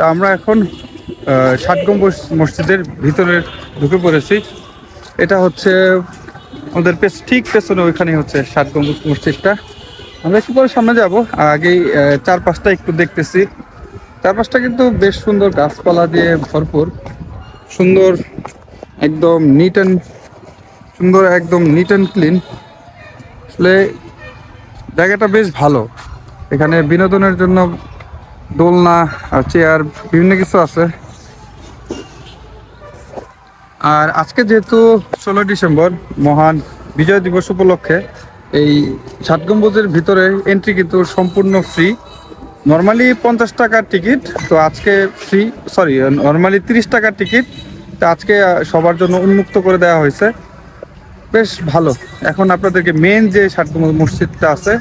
তা আমরা এখন আহ, ষাট গম্বুজ মসজিদের ভিতরে ঢুকে পড়েছি। এটা হচ্ছে আমাদের ঠিক পেছনে ওইখানে হচ্ছে ষাট গম্বুজ মসজিদটা। আমরা একটু পরে সামনে যাব আগেই চারপাশটা একটু দেখতেছি। চারপাশটা কিন্তু বেশ সুন্দর গাছপালা দিয়ে ভরপুর। সুন্দর একদম নিট অ্যান্ড সুন্দর একদম নিট অ্যান্ড ক্লিন আসলে জায়গাটা বেশ ভালো। এখানে বিনোদনের জন্য দোলনা আর চেয়ার, বিভিন্ন কিছু আছে। আর আজকে যেহেতু ষোলো ডিসেম্বর, মহান বিজয় দিবস উপলক্ষে এই সাত গম্বুজের ভিতরে এন্ট্রি কিন্তু সম্পূর্ণ ফ্রি নর্মালি পঞ্চাশ টাকার টিকিট তো আজকে ফ্রি সরি নর্মালি তিরিশ টাকার টিকিট তো আজকে সবার জন্য উন্মুক্ত করে দেওয়া হয়েছে। বেশ ভালো। এখন আপনাদেরকে মেন যে ষাট গম্বুজ মসজিদটা আছে,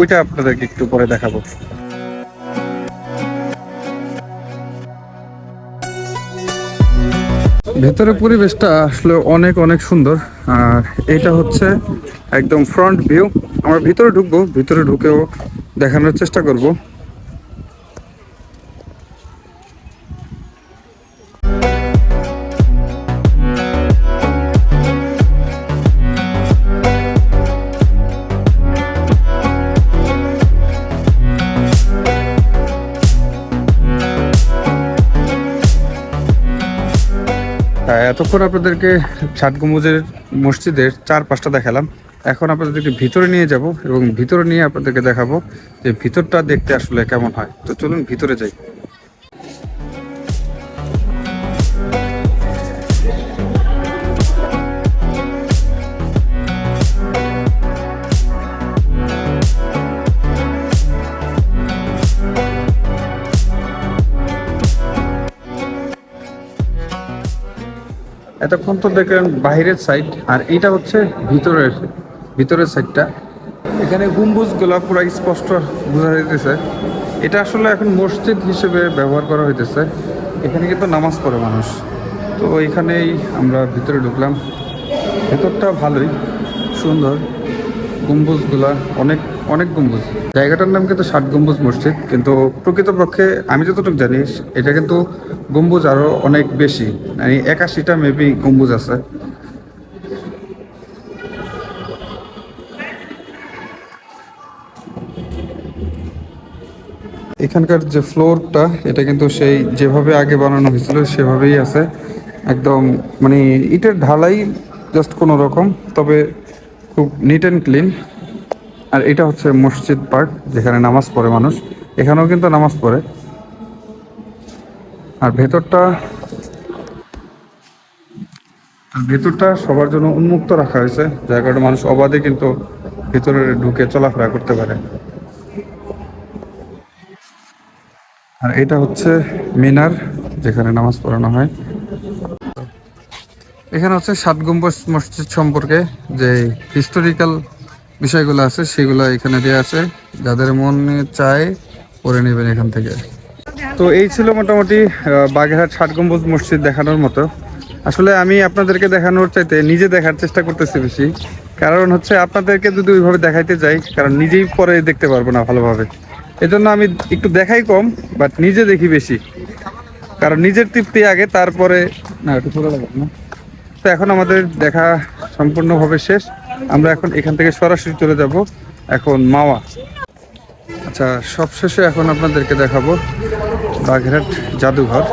ওইটা আপনাদেরকে একটু পরে দেখাবো। ভেতরে পরিবেশটা আসলে অনেক অনেক সুন্দর। আর এটা হচ্ছে একদম ফ্রন্ট ভিউ আমরা ভিতরে ঢুকবো, ভিতরে ঢুকেও দেখানোর চেষ্টা করব। এতক্ষণ আপনাদেরকে ষাট গম্বুজের মসজিদের চার পাঁচটা দেখালাম। এখন আপনাদেরকে ভিতরে নিয়ে যাব এবং ভিতরে নিয়ে আপনাদেরকে দেখাবো যে ভিতরটা দেখতে আসলে কেমন হয়। তো চলুন ভিতরে যাই। এতক্ষণ তো দেখলেন বাইরের সাইড আর এটা হচ্ছে ভিতরের ভিতরের সাইডটা এখানে গম্বুজগুলো পুরো স্পষ্ট বোঝা যাইতেছে। এটা আসলে এখন মসজিদ হিসেবে ব্যবহার করা হইতেছে। এখানে কিন্তু নামাজ পড়ে মানুষ। তো এখানেই আমরা ভিতরে ঢুকলাম। ভেতরটা ভালোই, সুন্দর। গম্বুজগুলা অনেক অনেক গম্বুজ। জায়গাটার নাম কিন্তু ষাট গম্বুজ মসজিদ, কিন্তু প্রকৃতপক্ষে আমি যতটুকু জানি, এটা কিন্তু গম্বুজ আরও অনেক বেশি। মানে একাশিটা মেবি গম্বুজ আছে। এখানকার যে ফ্লোরটা, এটা কিন্তু সেই যেভাবে আগে বানানো হয়েছিল, সেভাবেই আছে। একদম মানে ইটের ঢালাই জাস্ট কোনো রকম, তবে খুব নিট অ্যান্ড ক্লিন আর এটা হচ্ছে মসজিদ পার্ট যেখানে নামাজ পড়ে মানুষ। এখানেও কিন্তু নামাজ পড়ে। আর ভেতরটা আর ভেতরটা সবার জন্য উন্মুক্ত রাখা হয়েছে। যার মানুষ অবাধে কিন্তু ভেতরে ঢুকে চলাফেরা করতে পারে। আর এটা হচ্ছে মিনার, যেখানে নামাজ পড়ানো হয়। এখানে হচ্ছে সাত গম্বুজ মসজিদ সম্পর্কে যে হিস্টোরিক্যাল বিষয়গুলো আছে, সেগুলো এখানে দেওয়া আছে। যাদের মনে চায়, পড়ে নেবেন এখান থেকে। তো এই ছিল মোটামুটি বাগেরহাট ষাট গম্বুজ মসজিদ দেখানোর মতো। আসলে আমি আপনাদেরকে দেখানোর চাইতে নিজে দেখার চেষ্টা করতেছি বেশি। কারণ হচ্ছে আপনাদেরকে যদি ওইভাবে দেখাইতে যাই, কারণ নিজেই পরে দেখতে পারব না ভালোভাবে। এজন্য আমি একটু দেখাই কম বাট নিজে দেখি বেশি। কারণ নিজের তৃপ্তি আগে, তারপরে না, একটু না। তো এখন আমাদের দেখা সম্পূর্ণভাবে শেষ। আমরা এখন এখান থেকে সরাসরি চলে যাব, এখন মাওয়া। আচ্ছা সবশেষে এখন আপনাদেরকে দেখাবো বাগেরহাট জাদুঘর।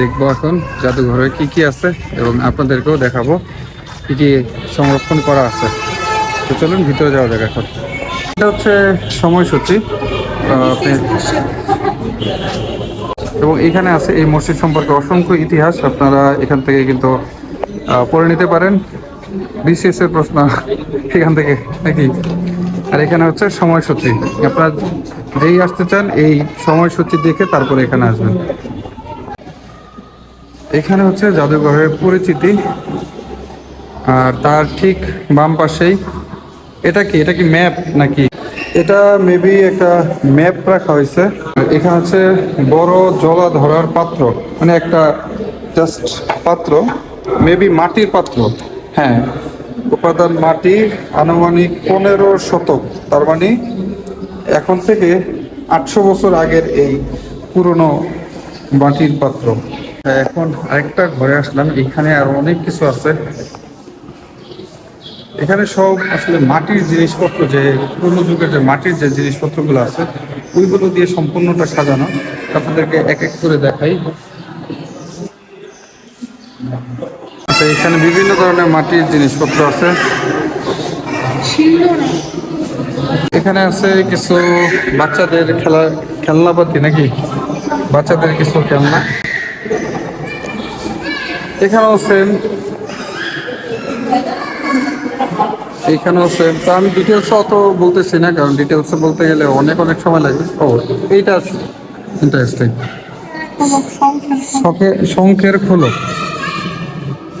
দেখব এখন জাদুঘরে কি কি আছে এবং আপনাদেরকেও দেখাবো কি কি সংরক্ষণ করা আছে। তো চলুন ভিতরে যাওয়া যাক এখন। এটা হচ্ছে সময়সূচি। এবং এখানে আছে এই মসজিদ সম্পর্কে অসংখ্য ইতিহাস। আপনারা এখান থেকে কিন্তু পড়ে নিতে পারেন। বিসিএস এর প্রশ্ন এখান থেকে নাকি? আর এখানে হচ্ছে সময়সূচি। আপনারা যেই আসতে চান, এই সময়সূচি দেখে তারপরে এখানে আসবেন। এখানে হচ্ছে জাদুঘরের পরিচিতি। আর তার ঠিক বাম পাশেই, এটা কি? এটা কি ম্যাপ নাকি? এটা মেবি একটা ম্যাপ রাখা হয়েছে। এখানে হচ্ছে বড় জলা ধরার পাত্র মানে একটা জাস্ট পাত্র। মেবি মাটির পাত্র। হ্যাঁ উপাদান মাটি আনুমানিক পনেরো শতক। তার মানে এখন থেকে আটশো বছর আগের এই পুরনো মাটির পাত্র। এখন আরেকটা ঘরে আসলাম, এখানে আর অনেক কিছু আছে। এখানে সব আসলে মাটির জিনিসপত্র যে পুরনো যুগের যে মাটির যে জিনিসপত্রগুলো আছে, ওইগুলো দিয়ে সম্পূর্ণটা সাজানো। আপনাদেরকে এক এক করে দেখাই আচ্ছা এখানে বিভিন্ন ধরনের মাটির জিনিসপত্র আছে। এখানে আছে কিছু বাচ্চাদের খেলা খেলনাপাতি নাকি? বাচ্চাদের কিছু খেলনা। এখানেও সেম এইখানেও সেম তো আমি ডিটেলস অত বলতেছি না কারণ ডিটেলস বলতে গেলে অনেক অনেক সময় লাগবে। ও এইটা ইন্টারেস্টিং শখে শঙ্খের খোলক।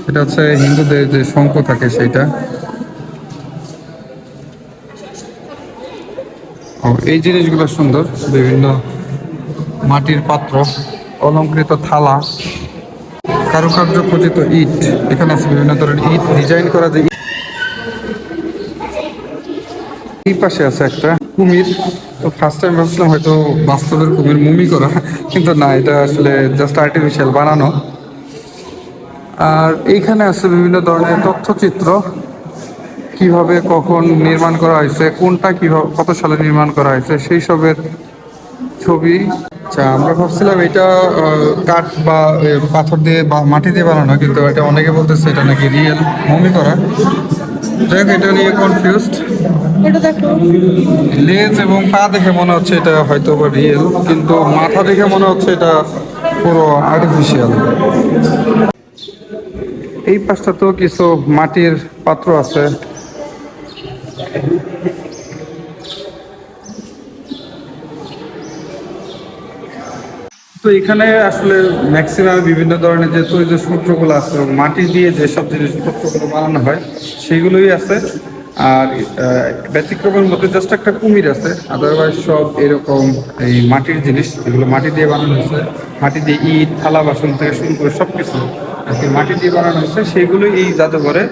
এটা হচ্ছে হিন্দুদের যে শঙ্খ থাকে সেইটা। এই জিনিসগুলো সুন্দর, বিভিন্ন মাটির পাত্র, অলঙ্কৃত থালা, কারুকার্য খচিত ইট, এখানে আছে বিভিন্ন ধরনের ইট, ডিজাইন করা যে এই পাশে আছে একটা কুমির। তো ফার্স্ট টাইম ভাবছিলাম হয়তো বাস্তবের কুমির মুমি করা, কিন্তু না, এটা আসলে জাস্ট আর্টিফিশিয়াল বানানো। আর এইখানে আছে বিভিন্ন ধরনের তথ্যচিত্র। কীভাবে কখন নির্মাণ করা হয়েছে কোনটা কীভাবে কত সালে নির্মাণ করা হয়েছে সেই সবের ছবি। আচ্ছা আমরা ভাবছিলাম এটা কাঠ বা পাথর দিয়ে বা মাটি দিয়ে বানানো কিন্তু এটা অনেকে বলতেছে এটা নাকি রিয়েল মমি করা। যাই হোক এটা নিয়ে কনফিউজড লেজ এবং পা দেখে মনে হচ্ছে এটা হয়তো বা রিয়েল কিন্তু মাথা দেখে মনে হচ্ছে এটা পুরো আর্টিফিশিয়াল এই পাশটাতেও কিছু মাটির পাত্র আছে। তো এখানে আসলে ম্যাক্সিমাম বিভিন্ন ধরনের যে তৈরি সূত্রগুলো আছে মাটি দিয়ে যেসব জিনিসপত্রগুলো বানানো হয়, সেগুলোই আছে। আর ব্যতিক্রমের মধ্যে জাস্ট একটা কুমির আছে। আদারওয়াইজ সব এরকম এই মাটির জিনিস, এগুলো মাটি দিয়ে বানানো হয়েছে। মাটি দিয়ে ইট, থালা, বাসন থেকে শুরু করে সব কিছু মাটি দিয়ে বানানো হয়েছে সেগুলোই এই জাদুঘরে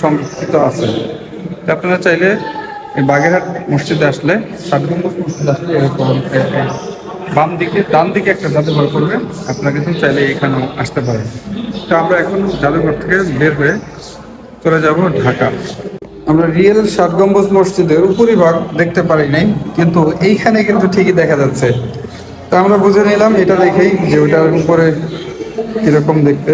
সংরক্ষিত আছে। আপনারা চাইলে এই বাগেরহাট মসজিদে আসলে ষাট গম্বুজ মসজিদে আসলে এরকম বাম দিকে, ডান দিকে একটা জাদুঘর করবে আপনারা কিন্তু চাইলে এখানেও আসতে পারেন। তো আমরা এখন জাদুঘর থেকে বের হয়ে চলে যাব ঢাকা। আমরা রিয়েল ষাট গম্বুজ মসজিদের উপরিভাগ দেখতে পারি নাই, কিন্তু এইখানে কিন্তু ঠিকই দেখা যাচ্ছে। তো আমরা বুঝে নিলাম, এটা দেখেই যে ওটার উপরে কীরকম দেখতে।